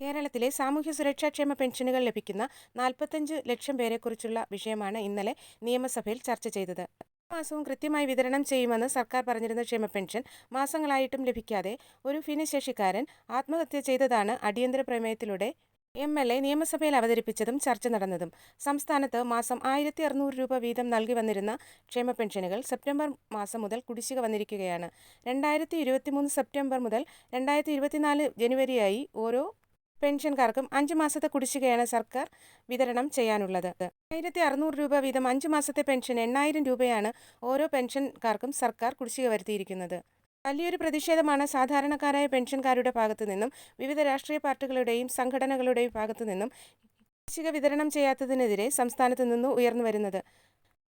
കേരളത്തിലെ സാമൂഹ്യ സുരക്ഷാക്ഷേമ പെൻഷനുകൾ ലഭിക്കുന്ന നാൽപ്പത്തഞ്ച് ലക്ഷം പേരെക്കുറിച്ചുള്ള വിഷയമാണ് ഇന്നലെ നിയമസഭയിൽ ചർച്ച ചെയ്തത്. മാസവും കൃത്യമായി വിതരണം ചെയ്യുമെന്ന് സർക്കാർ പറഞ്ഞിരുന്ന ക്ഷേമ പെൻഷൻ മാസങ്ങളായിട്ടും ലഭിക്കാതെ ഒരു ഭിന്നശേഷിക്കാരൻ ആത്മഹത്യ ചെയ്തതാണ് അടിയന്തര പ്രമേയത്തിലൂടെ എം എൽ എ നിയമസഭയിൽ അവതരിപ്പിച്ചതും ചർച്ച നടന്നതും. സംസ്ഥാനത്ത് മാസം ആയിരത്തി അറുന്നൂറ് രൂപ വീതം നൽകി വന്നിരുന്ന ക്ഷേമ പെൻഷനുകൾ സെപ്റ്റംബർ മാസം മുതൽ കുടിശ്ശിക വന്നിരിക്കുകയാണ്. രണ്ടായിരത്തി സെപ്റ്റംബർ മുതൽ രണ്ടായിരത്തി ഇരുപത്തിനാല് ജനുവരിയായി ഓരോ പെൻഷൻകാർക്കും അഞ്ച് മാസത്തെ കുടിശ്ശികയാണ് സർക്കാർ വിതരണം ചെയ്യാനുള്ളത്. ആയിരത്തി അറുന്നൂറ് രൂപ വീതം അഞ്ച് മാസത്തെ പെൻഷൻ എണ്ണായിരം രൂപയാണ് ഓരോ പെൻഷൻകാർക്കും സർക്കാർ കുടിശ്ശിക വരുത്തിയിരിക്കുന്നത്. വലിയൊരു പ്രതിഷേധമാണ് സാധാരണക്കാരായ പെൻഷൻകാരുടെ ഭാഗത്തു നിന്നും വിവിധ രാഷ്ട്രീയ പാർട്ടികളുടെയും സംഘടനകളുടെയും ഭാഗത്തു നിന്നും കുടിശ്ശിക വിതരണം ചെയ്യാത്തതിനെതിരെ സംസ്ഥാനത്ത് നിന്ന് ഉയർന്നു വരുന്നത്.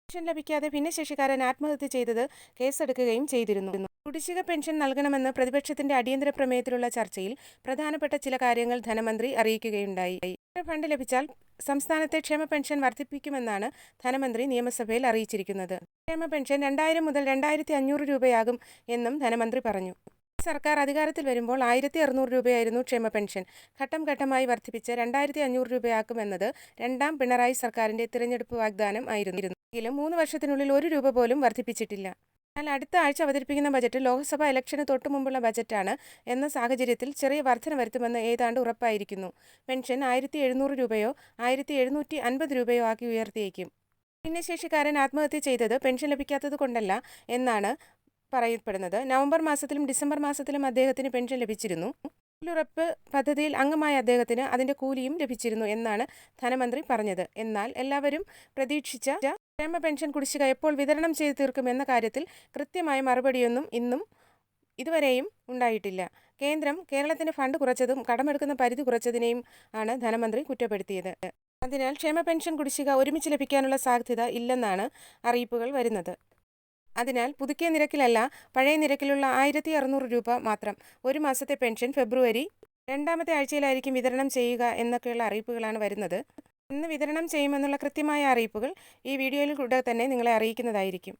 പെൻഷൻ ലഭിക്കാതെ ഭിന്നശേഷിക്കാരൻ ആത്മഹത്യ ചെയ്തത് കേസെടുക്കുകയും ചെയ്തിരുന്നു. കുടിശ്ശിക പെൻഷൻ നൽകണമെന്ന് പ്രതിപക്ഷത്തിന്റെ അടിയന്തര പ്രമേയത്തിലുള്ള ചർച്ചയിൽ പ്രധാനപ്പെട്ട ചില കാര്യങ്ങൾ ധനമന്ത്രി അറിയിക്കുകയുണ്ടായി. ഫണ്ട് ലഭിച്ചാൽ സംസ്ഥാനത്തെ ക്ഷേമ പെൻഷൻ വർദ്ധിപ്പിക്കുമെന്നാണ് ധനമന്ത്രി നിയമസഭയിൽ അറിയിച്ചിരിക്കുന്നത്. ക്ഷേമ പെൻഷൻ രണ്ടായിരം മുതൽ രണ്ടായിരത്തി അഞ്ഞൂറ് രൂപയാകും എന്നും ധനമന്ത്രി പറഞ്ഞു. സർക്കാർ അധികാരത്തിൽ വരുമ്പോൾ ആയിരത്തി അറുന്നൂറ് രൂപയായിരുന്നു ക്ഷേമ പെൻഷൻ. ഘട്ടം ഘട്ടമായി വർദ്ധിപ്പിച്ച് രണ്ടായിരത്തി അഞ്ഞൂറ് രൂപയാക്കുമെന്നത് രണ്ടാം പിണറായി സർക്കാരിന്റെ തിരഞ്ഞെടുപ്പ് വാഗ്ദാനം ആയിരുന്നു. എങ്കിലും മൂന്ന് വർഷത്തിനുള്ളിൽ ഒരു രൂപ പോലും വർദ്ധിപ്പിച്ചിട്ടില്ല. എന്നാൽ അടുത്ത ആഴ്ച അവതരിപ്പിക്കുന്ന ബജറ്റ് ലോക്സഭാ ഇലക്ഷന് തൊട്ടു മുമ്പുള്ള ബജറ്റാണ് എന്ന സാഹചര്യത്തിൽ ചെറിയ വർധന വരുത്തുമെന്ന് ഏതാണ്ട് ഉറപ്പായിരിക്കുന്നു. പെൻഷൻ ആയിരത്തി എഴുന്നൂറ് രൂപയോ ആയിരത്തി എഴുന്നൂറ്റി അൻപത് രൂപയോ ആക്കി ഉയർത്തിയേക്കും. ഭിന്നശേഷിക്കാരൻ ആത്മഹത്യ ചെയ്തത് പെൻഷൻ ലഭിക്കാത്തത് കൊണ്ടല്ല എന്നാണ് പറയപ്പെടുന്നത്. നവംബർ മാസത്തിലും ഡിസംബർ മാസത്തിലും അദ്ദേഹത്തിന് പെൻഷൻ ലഭിച്ചിരുന്നു. തൊഴിലുറപ്പ് പദ്ധതിയിൽ അംഗമായ അദ്ദേഹത്തിന് അതിന്റെ കൂലിയും ലഭിച്ചിരുന്നു എന്നാണ് ധനമന്ത്രി പറഞ്ഞത്. എന്നാൽ എല്ലാവരും പ്രതീക്ഷിച്ച ക്ഷേമ പെൻഷൻ കുടിശ്ശിക എപ്പോൾ വിതരണം ചെയ്തു തീർക്കും എന്ന കാര്യത്തിൽ കൃത്യമായ മറുപടിയൊന്നും ഇന്നും ഇതുവരെയും ഉണ്ടായിട്ടില്ല. കേന്ദ്രം കേരളത്തിന്റെ ഫണ്ട് കുറച്ചതും കടമെടുക്കുന്ന പരിധി കുറച്ചതിനെയും ആണ് ധനമന്ത്രി കുറ്റപ്പെടുത്തിയത്. അതിനാൽ ക്ഷേമ പെൻഷൻ കുടിശ്ശിക ഒരുമിച്ച് ലഭിക്കാനുള്ള സാധ്യത ഇല്ലെന്നാണ് അറിയിപ്പുകൾ വരുന്നത്. അതിനാൽ പുതുക്കിയ നിരക്കിലല്ല പഴയ നിരക്കിലുള്ള ആയിരത്തി അറുന്നൂറ് രൂപ മാത്രം. ഒരു മാസത്തെ പെൻഷൻ ഫെബ്രുവരി രണ്ടാമത്തെ ആഴ്ചയിലായിരിക്കും വിതരണം ചെയ്യുക എന്നൊക്കെയുള്ള അറിയിപ്പുകളാണ് വരുന്നത്. ഇന്ന് വിതരണം ചെയ്യുമെന്നുള്ള കൃത്യമായ അറിയിപ്പുകൾ ഈ വീഡിയോയിൽ കൂടെ തന്നെ നിങ്ങളെ അറിയിക്കുന്നതായിരിക്കും.